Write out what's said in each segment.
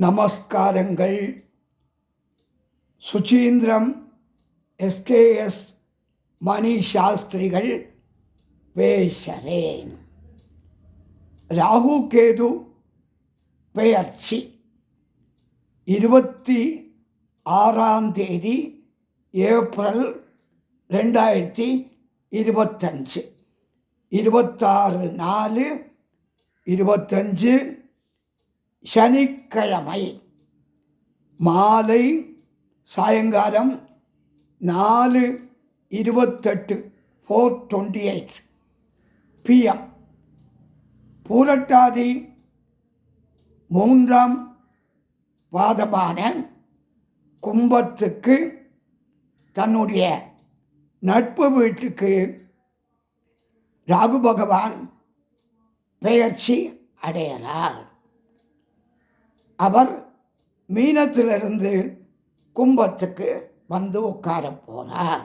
நமஸ்காரங்கள். சுச்சீந்திரம் எஸ்கேஎஸ் மணி சாஸ்திரிகள் பேசுகிறேன் ராகு கேது பெயர்ச்சி. இருபத்தி ஆறாம் தேதி ஏப்ரல் ரெண்டாயிரத்தி இருபத்தஞ்சு. இருபத்தாறு நாலு இருபத்தஞ்சு சனிக்கிழமை மாலை சாயங்காலம் நாலு இருபத்தெட்டு ஃபோர் டுவெண்ட்டி எயிட் பிஎம் பூரட்டாதி மூன்றாம் பாதமான கும்பத்துக்கு தன்னுடைய நட்பு வீட்டுக்கு ராகு பகவான் பெயர்ச்சி அடையறார் அவர் மீனத்திலிருந்து கும்பத்துக்கு வந்து உட்கார போனார்.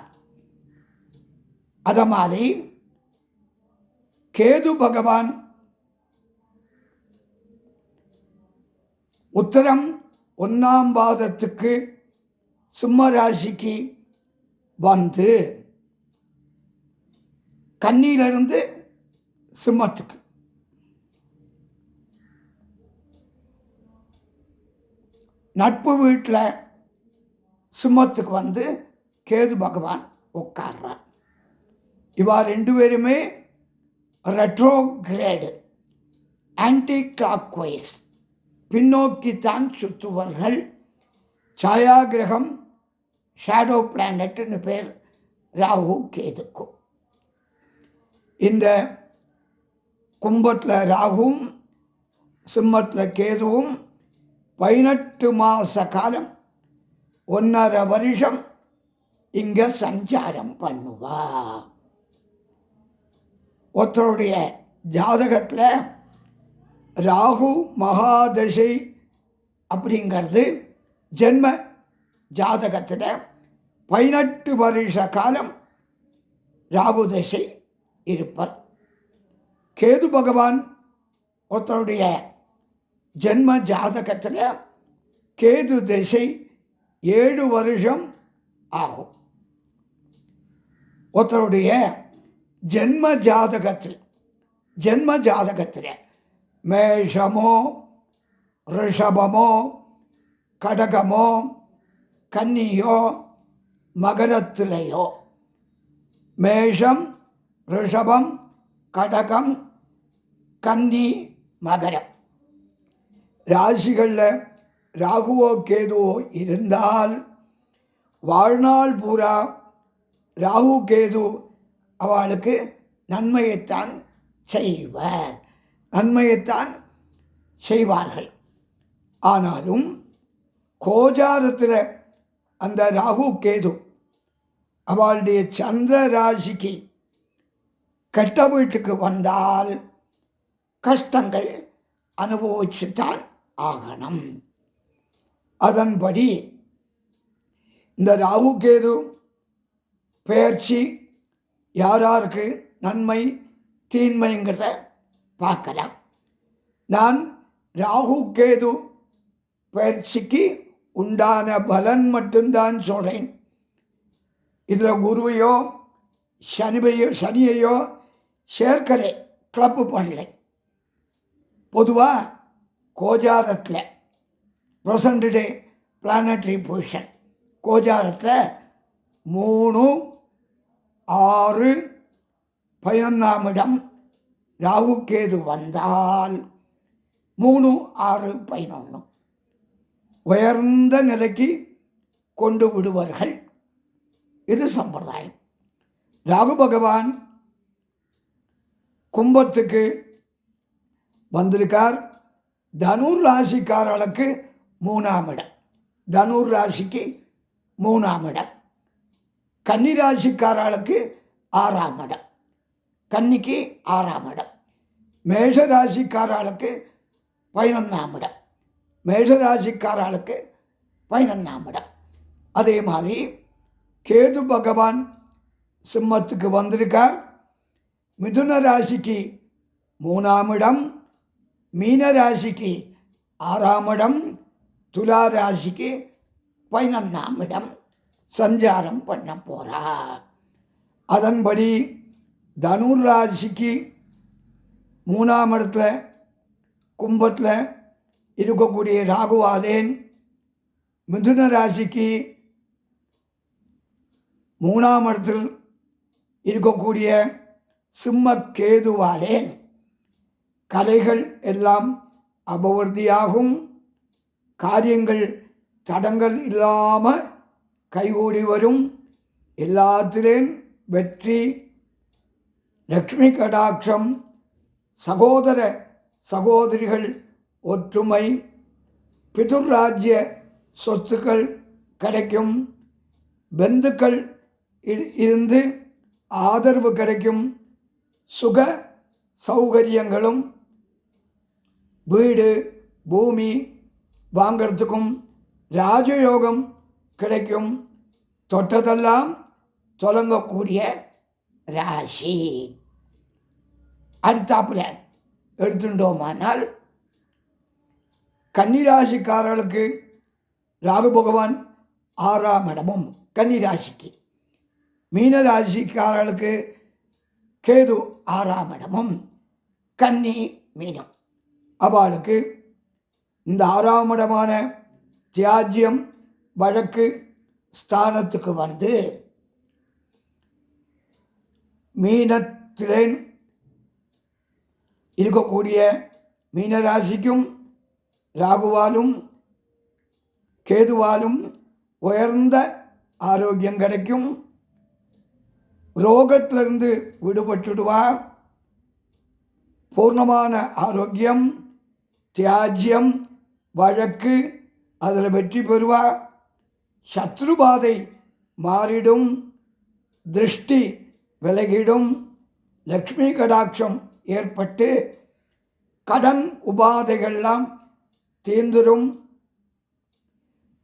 அதை மாதிரி கேது பகவான் உத்தரம் ஒன்றாம் பாதத்துக்கு சிம்ம ராசிக்கு வந்து கண்ணியிலிருந்து சிம்மத்துக்கு நட்பு வீட்டில் சிம்மத்துக்கு வந்து கேது பகவான் உட்கார்றார். இவா ரெண்டு பேருமே ரெட்ரோகிரேடு ஆன்டி கிளாக் வைஸ் பின்னோக்கித்தான் சுற்றுவார்கள். சாயாகிரகம் ஷேடோ பிளானட்னு பேர் ராகு கேதுக்கு. இந்த கும்பத்தில் ராகுவும் சிம்மத்தில் கேதுவும் பதினெட்டு மாத காலம் ஒன்றரை வருஷம் இங்கே சஞ்சாரம் பண்ணுவா. ஒருத்தருடைய ஜாதகத்தில் ராகு மகாதசை அப்படிங்கிறது ஜென்ம ஜாதகத்தில் பதினெட்டு வருஷ காலம் ராகு தசை இருப்பர். கேது பகவான் ஒருத்தருடைய ஜென்ம ஜாதகத்தில் கேது திசை ஏழு வருஷம் ஆகும். ஒருத்தருடைய ஜென்ம ஜாதகத்தில் ஜென்ம ஜாதகத்தில் மேஷமோ ரிஷபமோ கடகமோ கன்னியோ மகரத்திலேயோ மேஷம் ரிஷபம் கடகம் கன்னி மகரம். ராசிகளில் ராகுவோ கேதுவோ இருந்தால் வாழ்நாள் பூரா ராகு கேது அவளுக்கு நன்மையைத்தான் செய்வர். நன்மையைத்தான் செய்வார்கள். ஆனாலும் கோஜாரத்தில் அந்த ராகு கேது அவளுடைய சந்திர ராசிக்கு கெட்ட வீட்டுக்கு வந்தால் கஷ்டங்கள் அனுபவிச்சுத்தான் ஆகணும். அதன்படி இந்த ராகு கேது பெயர்ச்சி யாராருக்கு நன்மை தீன்மைங்கிறத பார்க்கலாம். நான் ராகு கேது பயிற்சிக்கு உண்டான பலன் மட்டும்தான் சொல்கிறேன் இதில் குருவையோ சனிவையோ சனியையோ சேர்க்கலை கிளப்பு பண்ணலை. பொதுவாக கோஜாரத்தில் ப்ரெசண்ட் டே பிளானட்ரி பொசிஷன் கோஜாரத்தில் மூணு ஆறு பதினொன்றாம் இடம். ராகுக்கேது வந்தால் மூணு ஆறு பதினொன்று உயர்ந்த நிலைக்கு கொண்டு விடுவார்கள். இது சம்பிரதாயம். ராகு பகவான் கும்பத்துக்கு வந்திருக்கார். தனுர் ராசிக்காரர்களுக்கு மூணாம் இடம். தனுர் ராசிக்கு மூணாம் இடம். கன்னி ராசிக்காரர்களுக்கு ஆறாம் இடம். கன்னிக்கு ஆறாம் இடம். மேஷ ராசிக்காரர்களுக்கு பதினொன்றாம் இடம். மேஷ ராசிக்காரர்களுக்கு பதினொன்றாம் இடம். அதே மாதிரி கேது பகவான் சிம்மத்துக்கு வந்திருக்கார். மிதுன ராசிக்கு மூணாம் இடம். மீனராசிக்கு ஆறாம் இடம் துலா ராசிக்கு பதினொன்றாம் இடம். சஞ்சாரம் பண்ண போகிறார் அதன்படி தனுர் ராசிக்கு மூணாம் இடத்துல கும்பத்தில் இருக்கக்கூடிய ராகுவாதேன் மிதுன ராசிக்கு மூணாம் இடத்தில் இருக்கக்கூடிய சிம்ம கேதுவாலேன் கலைகள் எல்லாம் அபவர்த்தியாகும். காரியங்கள் தடங்கள் இல்லாமல் கைகூடி வரும். எல்லாத்திலேயும் வெற்றி. லக்ஷ்மி கடாட்சம். சகோதர சகோதரிகள் ஒற்றுமை. பிதுர்ராஜ்ய சொத்துக்கள் கிடைக்கும். பந்துக்கள் இருந்து ஆதரவு கிடைக்கும். சுக சௌகரியங்களும் வீடு பூமி வாங்கிறதுக்கும் ராஜயோகம் கிடைக்கும். தொட்டதெல்லாம் தொடங்கக்கூடிய ராசி. அடுத்தாப்புல எடுத்துட்டோமானால் கன்னிராசிக்காரர்களுக்கு ராகு பகவான் ஆறாம் இடமும் கன்னிராசிக்கு. மீனராசிக்காரர்களுக்கு கேது ஆறாம் இடமும் கன்னி மீனம். அவளுக்கு இந்த ஆறாம் இடமான தியாஜ்யம் வழக்கு ஸ்தானத்துக்கு வந்து மீனத்திலேன் இருக்கக்கூடிய மீனராசிக்கும் ராகுவாலும் கேதுவாலும் உயர்ந்த ஆரோக்கியம் கிடைக்கும். ரோகத்திலிருந்து விடுபட்டுடுவா பூர்ணமான ஆரோக்கியம். தியாஜ்யம் வழக்கு அதில் வெற்றி பெறுவா. சத்ருபாதை மாறிடும் திருஷ்டி விலகிடும் லக்ஷ்மி கடாட்சம் ஏற்பட்டு கடன் உபாதைகள்லாம் தீர்ந்துடும்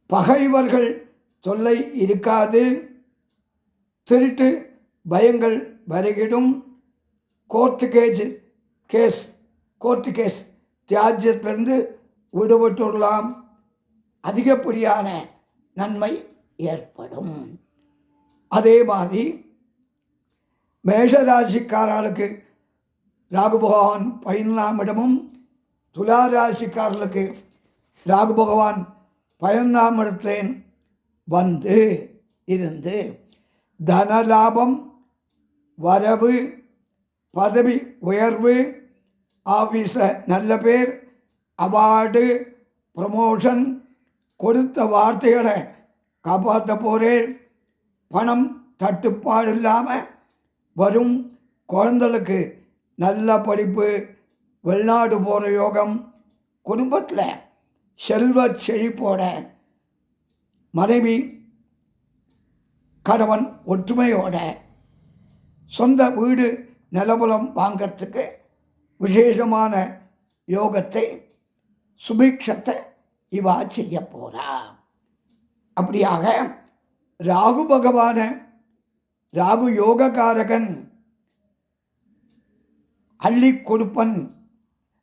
பகைவர்கள் தொல்லை இருக்காது திருட்டு பயங்கள் வருகிடும். Court case case court case. தியாஜ்யத்திலிருந்து விடுபட்டுள்ளலாம் அதிகப்படியான நன்மை ஏற்படும். அதே மாதிரி மேஷராசிக்காரர்களுக்கு ராகு பகவான் பதினொன்றாம் இடமும் துலா ராசிக்காரர்களுக்கு ராகு பகவான் பதினொன்றாம் இடத்திலேன் வந்து இருந்து தனலாபம் வரவு பதவி உயர்வு ஆஃபீஸில் நல்ல பேர் அவார்டு ப்ரமோஷன் கொடுத்த வார்த்தைகளை காப்பாற்ற போகிறேன் பணம் தட்டுப்பாடு இல்லாமல் வரும் குழந்தைகளுக்கு நல்ல படிப்பு வெளிநாடு போகிற யோகம் குடும்பத்தில் செல்வ செழிப்போட மனைவி கணவன் ஒற்றுமையோட சொந்த வீடு நிலபுலம் வாங்கிறதுக்கு விசேஷமான யோகத்தை சுபிக்ஷத்தை இவா செய்ய போறா. அப்படியாக ராகு பகவான ராகு யோகக்காரகன் அள்ளி கொடுப்பன்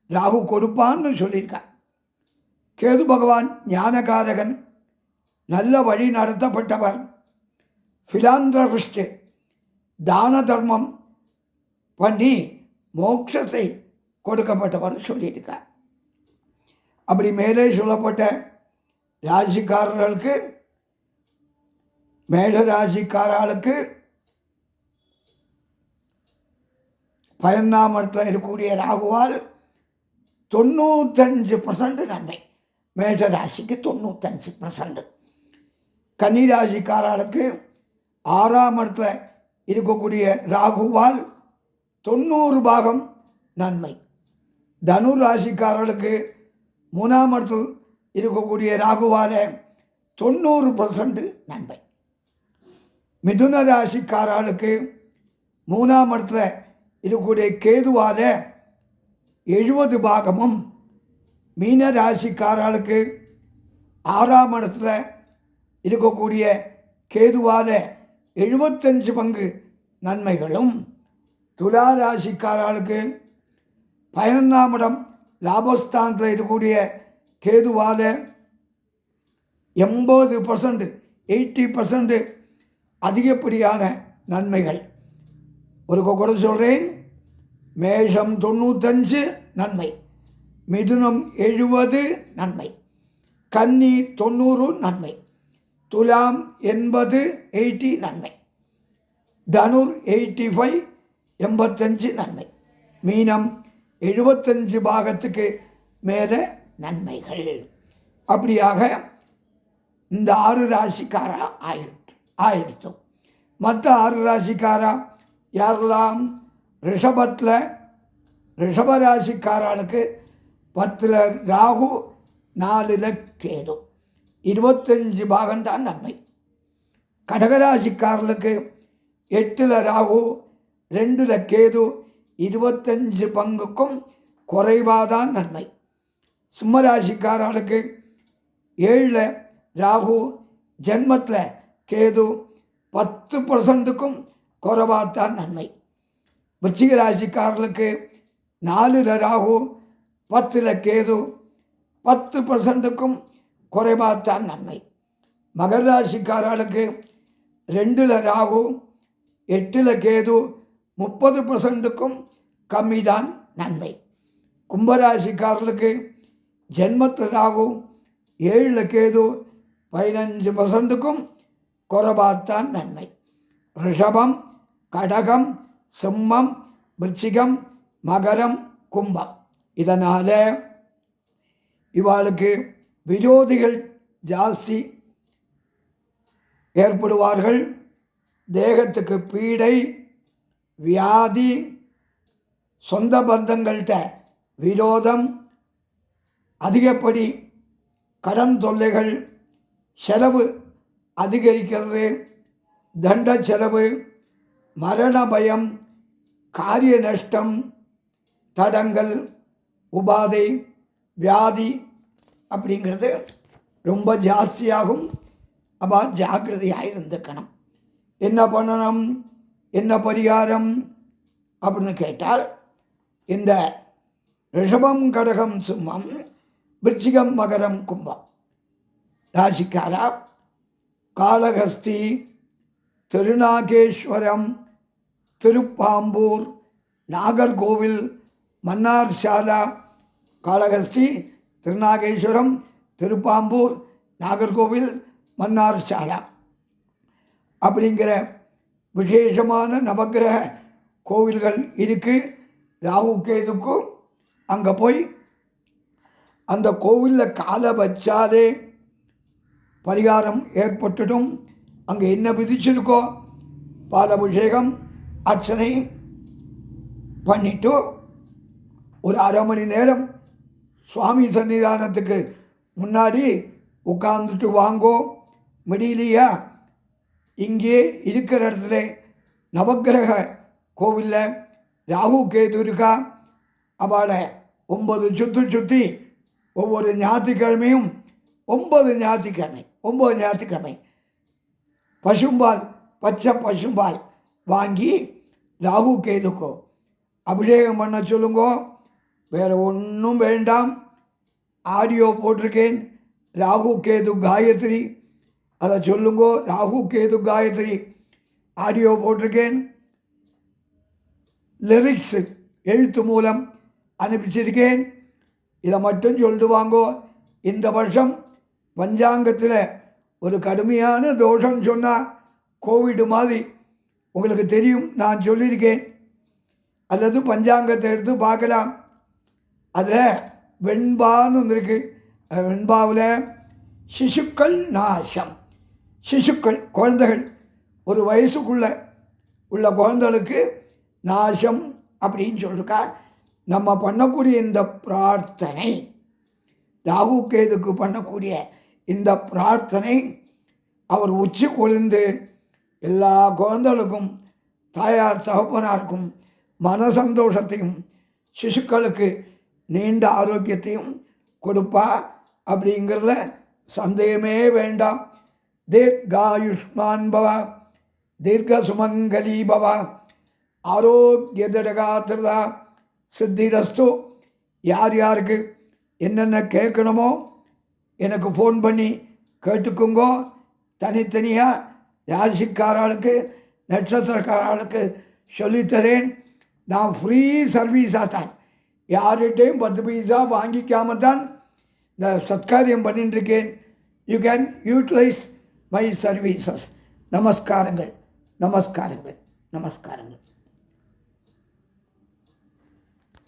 ராகு கொடுப்பான்னு சொல்லியிருக்கான் கேது பகவான் ஞானகாரகன் நல்ல வழி நடத்தப்பட்டவர். ஃபிலாந்திரபிஸ்ட் தான தர்மம் பண்ணி மோட்சத்தை கொடுக்கப்பட்டவர் சொல்லியிருக்கார். அப்படி மேலே சொல்லப்பட்ட ராசிக்காரர்களுக்கு மேட ராசிக்காரர்களுக்கு பதினொன்றாம் இருக்கக்கூடிய ராகுவால் தொண்ணூத்தஞ்சு பர்சன்ட் நன்மை. மேஷ ராசிக்கு தொண்ணூத்தஞ்சு பர்சன்ட் கன்னிராசிக்காரர்களுக்கு ஆறாம் இடத்துல இருக்கக்கூடிய ராகுவால் தொண்ணூறு பாகம் நன்மை. தனு ராசிக்காரர்களுக்கு மூணாம் இடத்தில் இருக்கக்கூடிய ராகுவால தொண்ணூறு பர்சன்ட் நன்மை. மிதுன ராசிக்காரர்களுக்கு மூணாம் இடத்துல இருக்கக்கூடிய கேதுவால எழுபது பாகமும் மீன ராசிக்காரர்களுக்கு ஆறாம் இடத்துல இருக்கக்கூடிய கேதுவால எழுபத்தஞ்சு பங்கு நன்மைகளும். துலா ராசிக்காரர்களுக்கு பதினொன்றாம் இடம் லாபஸ்தானத்தில் இருக்கக்கூடிய கேதுவால் எண்பது பர்சன்ட் எயிட்டி பர்சன்ட் அதிகப்படியான நன்மைகள். ஒரு கூட சொல்கிறேன் மேஷம் தொண்ணூத்தஞ்சு நன்மை. மிதுனம் எழுபது நன்மை. கன்னி தொண்ணூறு நன்மை. துலாம் எண்பது எயிட்டி நன்மை. தனுர் எயிட்டி ஃபைவ் எண்பத்தஞ்சு நன்மை. மீனம் எழுபத்தஞ்சு பாகத்துக்கு மேலே நன்மைகள். அப்படியாக இந்த ஆறு ராசிக்காரா ஆயிட்டு ஆயிடுத்தோம் மற்ற ஆறு ராசிக்காரா யாரெல்லாம் ரிஷபத்தில் ரிஷபராசிக்காரனுக்கு பத்தில் ராகு நாலில் கேது. இருபத்தஞ்சு பாகம்தான் நன்மை. கடகராசிக்காரர்களுக்கு எட்டில் ராகு ரெண்டில் கேது இருபத்தஞ்சு பங்குக்கும் குறைவாதான் நன்மை. சிம்மராசிக்காரர்களுக்கு ஏழில் ராகு ஜென்மத்தில் கேது பத்து பர்சன்ட்டுக்கும் குறைவாத்தான் நன்மை. விருச்சிக ராசிக்காரர்களுக்கு நாலில் ராகு பத்தில் கேது பத்து பர்சன்ட்டுக்கும் குறைவாத்தான் நன்மை. மகர ராசிக்காரர்களுக்கு ரெண்டில் ராகு எட்டில் கேது முப்பது பர்சன்ட்டுக்கும் கம்மி தான் நன்மை. கும்பராசிக்காரர்களுக்கு ஜென்மத்தில் ராகு ஏழில் கேது பதினஞ்சு பர்சன்ட்டுக்கும் குறைவாத்தான் நன்மை. ரிஷபம் கடகம் சிம்மம் விருச்சிகம் மகரம் கும்பம். இதனால் இவாளுக்கு விரோதிகள் ஜாஸ்தி ஏற்படுவார்கள். தேகத்துக்கு பீடை வியாதி சொந்த பந்தங்கள்கிட்ட விரோதம் அதிகப்படி கடன் தொல்லைகள் செலவு அதிகரிக்கிறது தண்ட செலவு மரண பயம் காரிய நஷ்டம் தடங்கள் உபாதை வியாதி அப்படிங்கிறது ரொம்ப ஜாஸ்தியாகும். அப்போ ஜாக்கிரதையாக இருந்துக்கணும். என்ன பண்ணணும்? என்ன பரிகாரம்? அப்படின்னு கேட்டால் இந்த ரிஷபம் கடகம் சிம்மம் விருச்சிகம் மகரம் கும்பம். ராசிக்காரா? காளகஸ்தி திருநாகேஸ்வரம் திருப்பாம்பூர் நாகர்கோவில் மன்னார் சாலா. காளகஸ்தி திருநாகேஸ்வரம் திருப்பாம்பூர் நாகர்கோவில் மன்னார் சாலா. அப்படிங்கிற விசேஷமான நவக்கிரக கோவில்கள் இருக்குது ராகு கேதுக்கும் அங்கே போய் அந்த கோவிலில் காலை வச்சாலே பரிகாரம் ஏற்பட்டுடும். அங்கே என்ன விதிச்சிருக்கோ பாலபிஷேகம் அர்ச்சனை பண்ணிட்டு ஒரு அரை மணி நேரம் சுவாமி சன்னிதானத்துக்கு முன்னாடி உட்காந்துட்டு வாங்கோ. முடியலையா இங்கே இருக்கிற இடத்துல நவக்கிரக கோவிலில் ராகு கேது இருக்கா அவளை ஒன்பது சுற்றி சுற்றி ஒவ்வொரு ஞாயிற்றுக்கிழமையும் ஒன்பது ஞாயிற்றுக்கிழமை ஒம்பது ஞாயிற்றுக்கிழமை. பசும்பால் பச்சை பசும்பால் வாங்கி ராகு கேதுக்கோ அபிஷேகம் பண்ண சொல்லுங்கோ. வேறு ஒன்றும் வேண்டாம். ஆடியோ போட்டிருக்கேன். ராகு கேது காயத்ரி அதை சொல்லுங்கோ. ராகு கேது காயத்ரி. ஆடியோ போட்டிருக்கேன். லிரிக்ஸு எழுத்து மூலம் அனுப்பிச்சிருக்கேன். இதை மட்டும் சொல்லிட்டு வாங்கோ இந்த வருஷம் பஞ்சாங்கத்தில் ஒரு கடுமையான தோஷம் சொன்னால் கோவிட் மாதிரி உங்களுக்கு தெரியும் நான் சொல்லியிருக்கேன். அல்லது பஞ்சாங்கத்தை எடுத்து பார்க்கலாம். அதில் வெண்பான்னு ஒன்று இருக்குது வெண்பாவில் சிசுக்கள் நாசம். சிசுக்கள் குழந்தைகள் ஒரு வயசுக்குள்ள உள்ள குழந்தைகளுக்கு நாசம் அப்படின்னு சொல்லிருக்கா. நம்ம பண்ணக்கூடிய இந்த பிரார்த்தனை ராகு கேதுக்கு பண்ணக்கூடிய இந்த பிரார்த்தனை அவர் உச்சி கொழுந்து எல்லா குழந்தைகளுக்கும் தாயார் தகப்பனாருக்கும் மன சந்தோஷத்தையும் சிசுக்களுக்கு நீண்ட ஆரோக்கியத்தையும் கொடுப்பா அப்படிங்கிறத சந்தேகமே வேண்டாம். தீர்காயுஷ்மான் பவ தீர்க்க சுமங்கலி பவ ஆரோக்கியதடகாத்திரதா சித்திரஸ்து யார் யாருக்கு என்னென்ன கேட்கணுமோ எனக்கு ஃபோன் பண்ணி கேட்டுக்குங்கோ. தனித்தனியாக ராசிக்காரர்களுக்கு நட்சத்திரக்காரர்களுக்கு சொல்லித்தரேன். நான் ஃப்ரீ சர்வீஸாக தான். யார்கிட்டையும் பத்து பைசா வாங்கிக்காம தான் இந்த சத்காரியம் பண்ணிட்டுருக்கேன் you can utilise my services நமஸ்காரங்கள் நமஸ்காரங்கள் நமஸ்காரங்கள்